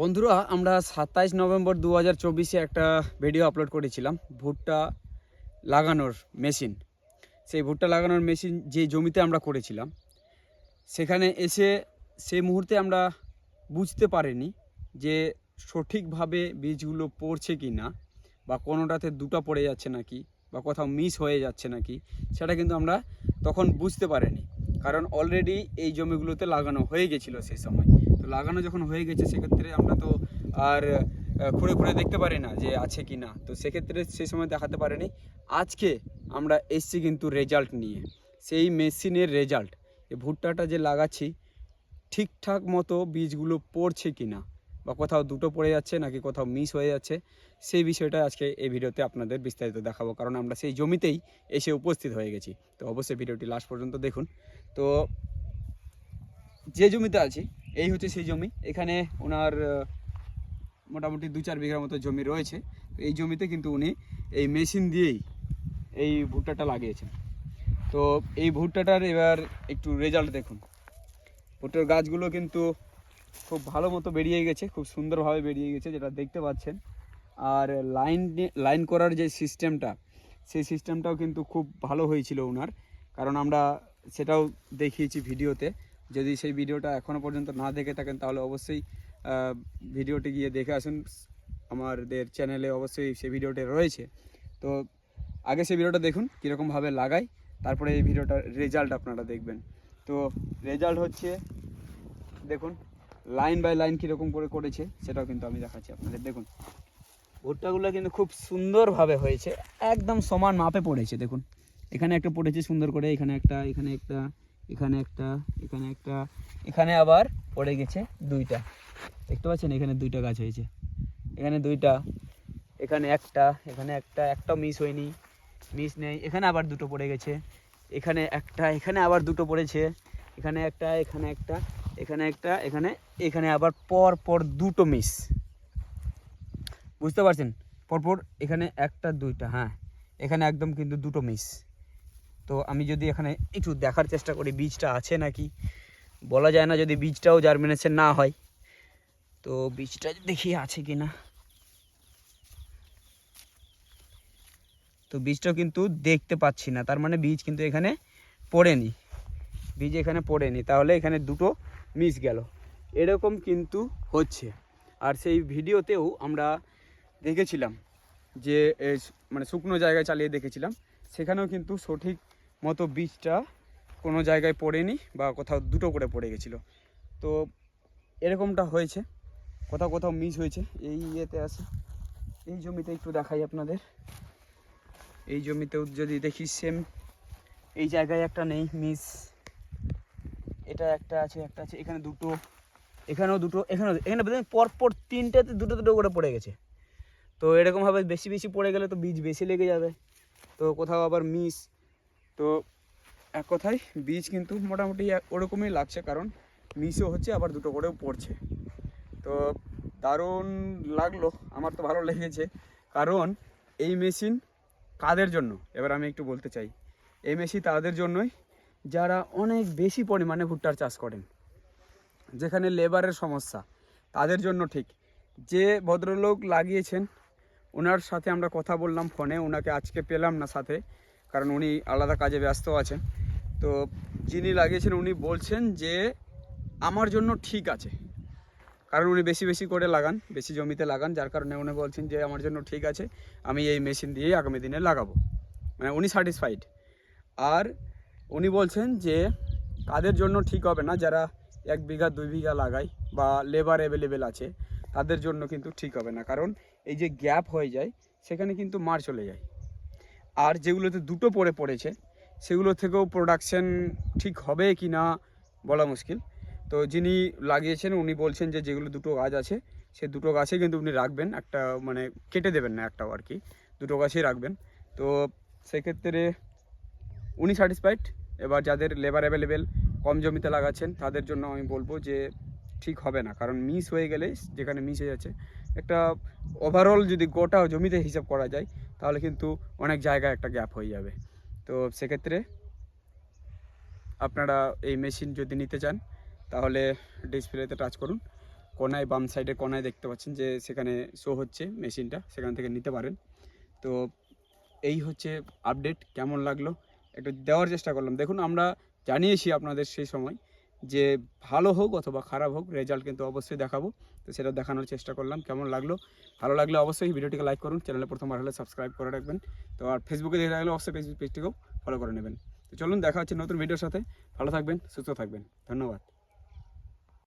বন্ধুরা, আমরা সাতাইশ নভেম্বর দু হাজার চব্বিশে একটা ভিডিও আপলোড করেছিলাম, ভুট্টা লাগানোর মেশিন সেই ভুট্টা লাগানোর মেশিন যে জমিতে আমরা করেছিলাম, সেখানে এসে সেই মুহূর্তে আমরা বুঝতে পারিনি যে সঠিকভাবে বীজগুলো পড়ছে কি না, বা কোনোটাতে দুটো পড়ে যাচ্ছে নাকি, বা কোথাও মিস হয়ে যাচ্ছে নাকি, সেটা কিন্তু আমরা তখন বুঝতে পারিনি। কারণ অলরেডি এই জমিগুলোতে লাগানো হয়ে গেছিল সেই সময়। লাগানো যখন হয়ে গেছে, সেক্ষেত্রে আমরা তো আর খুঁড়ে খুঁড়ে দেখতে পারি না যে আছে কি না। তো সেক্ষেত্রে সেই সময় দেখাতে পারেনি। আজকে আমরা এসছি কিন্তু রেজাল্ট নিয়ে। সেই মেশিনের রেজাল্ট এই ভুট্টাটা যে লাগাচ্ছি, ঠিকঠাক মতো বীজগুলো পড়ছে কি না? বা কোথাও দুটো পড়ে যাচ্ছে নাকি কোথাও মিস হয়ে যাচ্ছে, সেই বিষয়টা আজকে এই ভিডিওতে আপনাদের বিস্তারিত দেখাবো। কারণ আমরা সেই জমিতেই এসে উপস্থিত হয়ে গেছি। তো অবশ্যই ভিডিওটি লাস্ট পর্যন্ত দেখুন। তো যে জমিতে আছি এই হচ্ছে সেই জমি। এখানে ওনার মোটামুটি দু চার বিঘার মতো জমি রয়েছে। তো এই জমিতে কিন্তু উনি এই মেশিন দিয়েই এই ভুট্টাটা লাগিয়েছেন। তো এই ভুট্টাটার এবার একটু রেজাল্ট দেখুন। ভুট্টার গাছগুলো কিন্তু খুব ভালো মতো বেরিয়ে গেছে, খুব সুন্দরভাবে বেরিয়ে গেছে, যেটা দেখতে পাচ্ছেন। আর লাইন লাইন করার যে সিস্টেমটা সেই সিস্টেমটাও কিন্তু খুব ভালো হয়েছিল ওনার কারণ আমরা সেটাও দেখিয়েছি ভিডিওতে। যদি সেই ভিডিওটা এখনও পর্যন্ত না দেখে থাকেন, তাহলে অবশ্যই ভিডিওটি গিয়ে দেখে আসুন। আমাদের চ্যানেলে অবশ্যই সেই ভিডিওটি রয়েছে। তো আগে সেই ভিডিওটা দেখুন, কীরকমভাবে লাগাই, তারপরে এই ভিডিওটার রেজাল্ট আপনারা দেখবেন। তো রেজাল্ট হচ্ছে, দেখুন, লাইন বাই লাইন কীরকম করে করেছে, সেটাও কিন্তু আমি দেখাচ্ছি আপনাদের। দেখুন, ভুট্টাগুলো কিন্তু খুব সুন্দরভাবে হয়েছে, একদম সমান মাপে পড়েছে, দেখুন। এখানে একটা পড়েছে সুন্দর করে, এখানে একটা এখানে একটা এখানে একটা এখানে একটা, এখানে আবার পড়ে গেছে দুইটা। দেখতে পাচ্ছেন? এখানে দুইটা গাছ হয়েছে। এখানে দুইটা, এখানে একটা এখানে একটা একটা মিস হয়নি মিস নেই। এখানে আবার দুটো পড়ে গেছে। এখানে একটা, এখানে আবার দুটো পড়েছে। এখানে একটা এখানে একটা এখানে একটা, এখানে এখানে আবার পর পর দুটো মিস বুঝতে পারছেন? পরপর এখানে একটা, দুইটা হ্যাঁ। এখানে একদম কিন্তু দুটো মিস তো আমি যদি এখানে একটু দেখার চেষ্টা করি, বীজটা আছে নাকি? বলা যায় না যদি বীজটাও জার্মিনেশন না হয়। তো বীজটা দেখি আছে কি না তো বীজটাও কিন্তু দেখতে পাচ্ছি না, তার মানে বীজ কিন্তু এখানে পড়েনি। বীজ এখানে পড়েনি, তাহলে এখানে দুটো মিস গেল। এরকম কিন্তু হচ্ছে। আর সেই ভিডিওতেও আমরা দেখেছিলাম যে মানে শুকনো জায়গায় চালিয়ে দেখেছিলাম। সেখানেও কিন্তু সঠিক মতো বীজটা কোনো জায়গায় পড়েনি বা কোথাও দুটো করে পড়ে গেছিল। তো এরকমটা হয়েছে। কোথাও কোথাও মিস হয়েছে। এই ইয়েতে আছে। এই জমিতে একটু দেখাই আপনাদের। এই জমিতেও যদি দেখি সেম এই জায়গায় একটা নেই মিস এটা একটা আছে একটা আছে, এখানে দুটো, এখানেও দুটো, এখানেও এখানে পরপর তিনটাতে দুটো দুটো করে পড়ে গেছে। তো এরকমভাবে বেশি বেশি পড়ে গেলে তো বীজ বেশি লেগে যাবে। তো কোথাও আবার মিস তো এক কথায় বীজ কিন্তু মোটামুটি ওরকমই লাগছে, কারণ মিসও হচ্ছে, আবার দুটো করেও পড়ছে। তো দারুণ লাগল, আমার তো ভালো লেগেছে। কারণ এই মেশিন কাদের জন্য? এবার আমি একটু বলতে চাই। এই মেশিন তাদের জন্যই, যারা অনেক বেশি পরিমাণে ভুট্টার চাষ করেন, যেখানে লেবারের সমস্যা, তাদের জন্য ঠিক। যে ভদ্রলোক লাগিয়েছেন, ওনার সাথে আমরা কথা বললাম ফোনে, ওনাকে আজকে পেলাম না সাথে। কারণ উনি আলাদা কাজে ব্যস্ত আছেন। তো যিনি লাগিয়েছেন, উনি বলছেন যে আমার জন্য ঠিক আছে। কারণ উনি বেশি বেশি করে লাগান, বেশি জমিতে লাগান, যার কারণে উনি বলছেন যে আমার জন্য ঠিক আছে, আমি এই মেশিন দিয়েই আগামী দিনে লাগাবো। মানে উনি স্যাটিসফাইড আর উনি বলছেন যে তাদের জন্য ঠিক হবে না, যারা এক বিঘা, দুই বিঘা লাগায় বা লেবার অ্যাভেলেবেল আছে, তাদের জন্য কিন্তু ঠিক হবে না। কারণ এই যে গ্যাপ হয়ে যায়, সেখানে কিন্তু মার চলে যায়। আর যেগুলোতে দুটো পড়ে পড়েছে, সেগুলো থেকেও প্রোডাকশন ঠিক হবে কি না বলা মুশকিল। তো যিনি লাগিয়েছেন, উনি বলছেন যে যেগুলো দুটো গাছ আছে, সে দুটো গাছে কিন্তু উনি রাখবেন। একটা মানে কেটে দেবেন না, একটাও আর কি। দুটো গাছই রাখবেন। তো সেক্ষেত্রে উনি স্যাটিসফাইড এবার যাদের লেবার অ্যাভেলেবেল কম জমিতে লাগাচ্ছেন, তাদের জন্য আমি বলব যে ঠিক হবে না। কারণ মিস হয়ে গেলে যেখানে মিস হয়ে যাচ্ছে, একটা ওভারঅল যদি গোটা জমিতে হিসাব করা যায় তাহলে কিন্তু অনেক জায়গায় একটা গ্যাপ হয়ে যাবে। তো সেক্ষেত্রে আপনারা এই মেশিন যদি নিতে চান, তাহলে ডিসপ্লেতে টাচ করুন। কোনায় বাম সাইডে কোনায় দেখতে পাচ্ছেন যে সেখানে শো হচ্ছে মেশিনটা, সেখান থেকে নিতে পারেন। তো এই হচ্ছে আপডেট কেমন লাগল? একটু দেওয়ার চেষ্টা করলাম। দেখুন, আমরা জানিয়েছি আপনাদের সেই সময় যে ভালো হোক অথবা খারাপ হোক রেজাল্ট কিন্তু অবশ্যই দেখাবো। তো সেটা দেখানোর চেষ্টা করলাম, কেমন লাগল? ভালো লাগলে অবশ্যই ভিডিওটিকে লাইক করুন চ্যানেলে প্রথমবার হলে সাবস্ক্রাইব করে রাখবেন। তো আর ফেসবুকে দেখে রাখলে অবশ্যই ফেসবুক পেজটিকেও ফলো করে নেবেন। তো চলুন, দেখা হচ্ছে নতুন ভিডিওর সাথে। ভালো থাকবেন, সুস্থ থাকবেন। ধন্যবাদ।